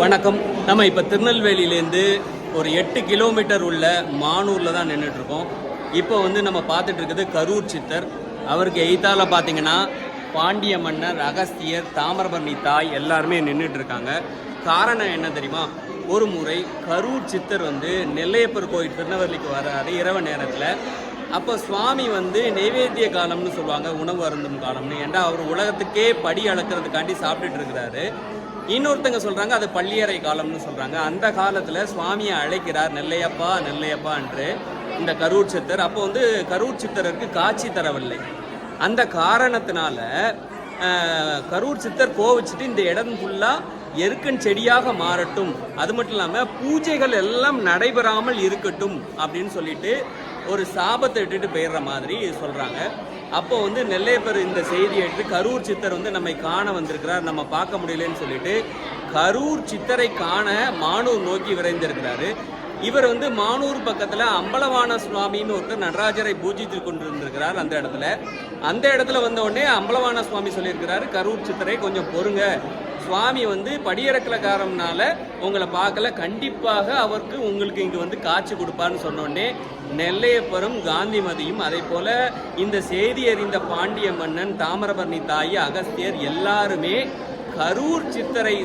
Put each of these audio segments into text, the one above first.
வணக்கம். நம்ம இப்போ திருநெல்வேலியிலேருந்து ஒரு எட்டு கிலோமீட்டர் உள்ள மானூரில் தான் நின்றுட்டுருக்கோம் இப்போ வந்து நம்ம பார்த்துட்டு இருக்குது கரூர் சித்தர். அவருக்கு எய்த்தால பார்த்தீங்கன்னா பாண்டிய மன்னர் அகஸ்தியர் தாமிரபரணி தாய் எல்லாருமே நின்றுட்டு இருக்காங்க காரணம் என்ன தெரியுமா? ஒரு முறை கரூர் சித்தர் வந்து நெல்லையப்பர் கோயில் திருநெல்வேலிக்கு வராரு இரவு நேரத்தில். அப்போ சுவாமி வந்து நெய்வேத்திய காலம்னு சொல்லுவாங்க உணவு அருந்தும் காலம்னு. ஏன்டா அவர் உலகத்துக்கே படி அளக்கிறதுக்காண்டி சாப்பிட்டுட்டு இருக்கிறாரு. இன்னொருத்தங்க சொல்றாங்க அது பள்ளியறை காலம்னு சொல்றாங்க. அந்த காலத்துல சுவாமியை அழைக்கிறார் நெல்லையப்பா நெல்லையப்பா என்று இந்த கரூர் சித்தர். அப்போ வந்து கரூர் சித்தருக்கு காட்சி தரவில்லை. அந்த காரணத்தினால கரூர் சித்தர் கோவிச்சுட்டு இந்த இடம் ஃபுல்லா எருக்கன் செடியாக மாறட்டும். அது மட்டும் இல்லாம பூஜைகள் எல்லாம் நடைபெறாமல் இருக்கட்டும் அப்படின்னு சொல்லிட்டு ஒரு சாபத்தை விட்டுட்டு போயிடுற மாதிரி சொல்றாங்க. அப்போ வந்து நெல்லையப்பர் இந்த செய்தியை எடுத்து கரூர் சித்தர் வந்து நம்மை காண வந்திருக்கிறார். நம்ம பார்க்க முடியலன்னு சொல்லிட்டு கரூர் சித்தரை காண மானூர் நோக்கி விரைந்திருக்கிறாரு. இவர் வந்து மானூர் பக்கத்தில் அம்பலவான சுவாமின்னு ஒருத்தர் நடராஜரை பூஜித்து கொண்டிருந்திருக்கிறார் அந்த இடத்துல. அந்த இடத்துல வந்த உடனே அம்பலவான சுவாமி சொல்லியிருக்கிறாரு கரூர் சித்தரை கொஞ்சம் பொறுங்க. சுவாமி வந்து படியிறக்கலக்காரம்னால உங்களை பார்க்கல. கண்டிப்பாக அவருக்கு உங்களுக்கு இங்கே வந்து காட்சி கொடுப்பாருன்னு சொன்னோடனே நெல்லையப்பரும் காந்திமதியும் அதே போல இந்த செய்தி அறிந்த பாண்டிய மன்னன் தாமிரபரணி தாய் அகஸ்தியர் எல்லாருமே கரூர் சித்தரை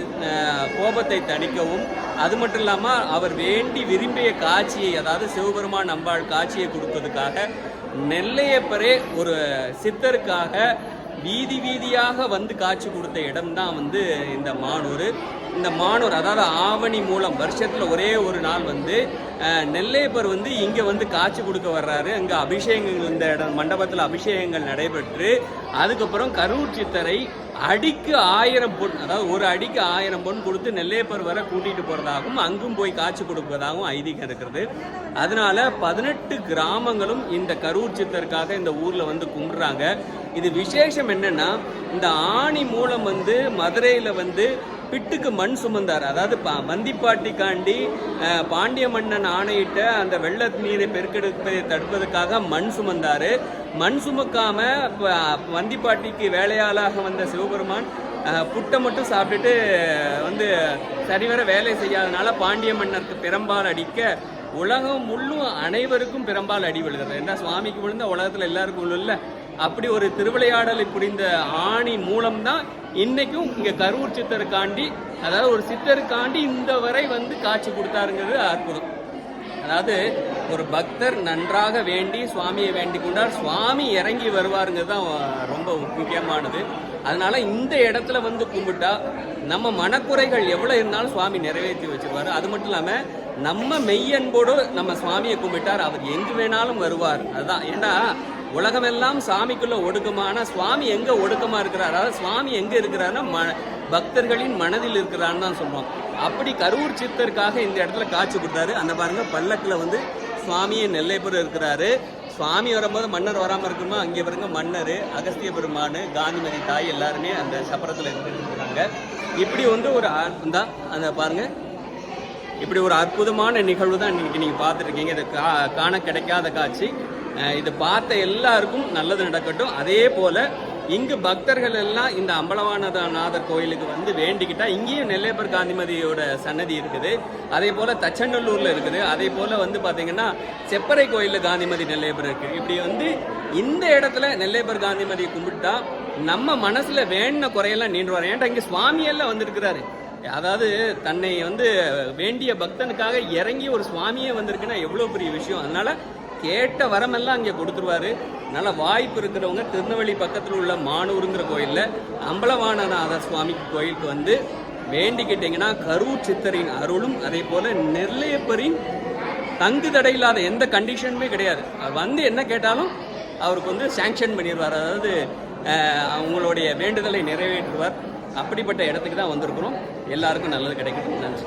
கோபத்தை தணிக்கவும் அது மட்டும் இல்லாமல் அவர் வேண்டி விரும்பிய காட்சியை அதாவது சிவபெருமான் அம்பாள் காட்சியை கொடுப்பதுக்காக நெல்லையப்பரே ஒரு சித்தருக்காக வீதி வீதியாக வந்து காட்சி கொடுத்த இடம்தான் வந்து இந்த மானூர். இந்த மானூர் அதாவது ஆவணி மூலம் வருஷத்தில் ஒரே ஒரு நாள் வந்து நெல்லையப்பர் வந்து இங்கே வந்து காட்சி கொடுக்க வர்றாரு. அங்கே அபிஷேகங்கள் இந்த இடம் மண்டபத்தில் அபிஷேகங்கள் நடைபெற்று அதுக்கப்புறம் கரூர் சித்தரை அடிக்கு ஆயிரம் பொன் அதாவது ஒரு அடிக்கு ஆயிரம் பொன் கொடுத்து நெல்லையப்பர் வர கூட்டிட்டு போறதாகவும் அங்கும் போய் காட்சி கொடுப்பதாகவும் ஐதீகம் இருக்கிறது. அதனால பதினெட்டு கிராமங்களும் இந்த கரூர் சித்தருக்காக இந்த ஊர்ல வந்து கும்பிடுறாங்க. இது விசேஷம் என்னன்னா இந்த ஆணி மூலம் வந்து மதுரையில் வந்து பிட்டுக்கு மண் சுமந்தார். அதாவது பா மந்திப்பாட்டிக்காண்டி பாண்டிய மன்னன் ஆணையிட்ட அந்த வெள்ள நீரை பெருக்கெடுப்பதை தடுப்பதற்காக மண் சுமந்தார். மண் சுமக்காம மந்திப்பாட்டிக்கு வந்திப்பாட்டிக்கு வேலையாளாக வந்த சிவபெருமான் புட்டை மட்டும் சாப்பிட்டுட்டு வந்து சரிவர வேலை செய்யாதனால பாண்டிய மன்னருக்கு பெரும்பால் அடிக்க உலகம் முள்ளும் அனைவருக்கும் பெரும்பால் அடி விழுகிறது. என்ன சுவாமிக்கு விழுந்த உலகத்தில் எல்லாருக்கும் விழுல அப்படி ஒரு திருவிளையாடலை புரிந்த ஆணி மூலம்தான் இன்னைக்கும் இங்க கரூர் சித்தருக்காண்டி அதாவது ஒரு சித்தருக்காண்டி இந்த வரை வந்து காட்சி கொடுத்தாருங்கிறது அற்புதம். அதாவது ஒரு பக்தர் நன்றாக வேண்டி சுவாமியை வேண்டிக் கொண்டார் சுவாமி இறங்கி வருவாருங்கிறது தான் ரொம்ப முக்கியமானது. அதனால இந்த இடத்துல வந்து கும்பிட்டா நம்ம மனக்குறைகள் எவ்வளோ இருந்தாலும் சுவாமி நிறைவேற்றி வச்சிருவாரு. அது மட்டும் இல்லாமல் நம்ம மெய்யன்போடு நம்ம சுவாமியை கும்பிட்டார் அவர் எங்கு வேணாலும் வருவார். அதுதான் ஏன்னா உலகமெல்லாம் சாமிக்குள்ள ஒடுக்கமான சுவாமி எங்க ஒடுக்கமா இருக்கிறார்? அதாவது சுவாமி எங்க இருக்கிறாருன்னா ம பக்தர்களின் மனதில் இருக்கிறான்னு தான் சொல்லுவோம் அப்படி கரூர் சித்தருக்காக இந்த இடத்துல காட்சி கொடுத்தாரு. அந்த பாருங்க பல்லக்கில் வந்து சுவாமியை நெல்லைப்புறம் இருக்கிறாரு. சுவாமி வரும்போது மன்னர் வராமல் இருக்குமா அங்கே பாருங்க மன்னர் அகஸ்திய பெருமான் காந்திமதி தாய் எல்லாருமே அந்த சப்பரத்தில் இருந்துருக்காங்க இப்படி வந்து ஒரு தான் அந்த பாருங்க. இப்படி ஒரு அற்புதமான நிகழ்வு தான் இன்னைக்கு நீங்கள் பார்த்துருக்கீங்க இது கா காண கிடைக்காத காட்சி. இதை பார்த்த எல்லாருக்கும் நல்லது நடக்கட்டும். அதே போல் இங்கு பக்தர்கள் எல்லாம் இந்த அம்பலவானநாதர் கோயிலுக்கு வந்து வேண்டிக்கிட்டா இங்கேயும் நெல்லையப்பர் காந்திமதியோட சன்னதி இருக்குது. அதே போல் தச்சநல்லூரில் இருக்குது. அதே போல் வந்து பார்த்தீங்கன்னா செப்பரை கோயிலில் காந்திமதி நெல்லையப்பர் இருக்குது இப்படி வந்து இந்த இடத்துல நெல்லையப்பர் காந்திமதியை கும்பிட்டா நம்ம மனசுல வேண்டின குறையெல்லாம் நீண்டுவார். ஏன்டா இங்கே சுவாமியெல்லாம் வந்திருக்கிறாரு? அதாவது தன்னை வந்து வேண்டிய பக்தனுக்காக இறங்கி ஒரு சுவாமியே வந்திருக்குன்னா எவ்வளோ பெரிய விஷயம். அதனால கேட்ட வரமெல்லாம் அங்கே கொடுத்துருவாரு. நல்ல வாய்ப்பு இருக்கிறவங்க திருநெல்வேலி பக்கத்தில் உள்ள மானூருங்கிற கோயிலில் அம்பலவானநாத சுவாமி கோயிலுக்கு வந்து வேண்டிக்கிட்டீங்கன்னா கரூர் சித்தரின் அருளும் அதே போல் நெல்லையப்பரின் தங்கு தடை இல்லாத எந்த கண்டிஷனுமே கிடையாது. அவர் வந்து என்ன கேட்டாலும் அவருக்கு வந்து சேங்ஷன் பண்ணிடுவார். அதாவது அவங்களுடைய வேண்டுதலை நிறைவேற்றுவார். அப்படிப்பட்ட இடத்துக்கு தான் வந்திருக்கிறோம். எல்லாருக்கும் நல்லது கிடைக்கட்டும். நன்றி.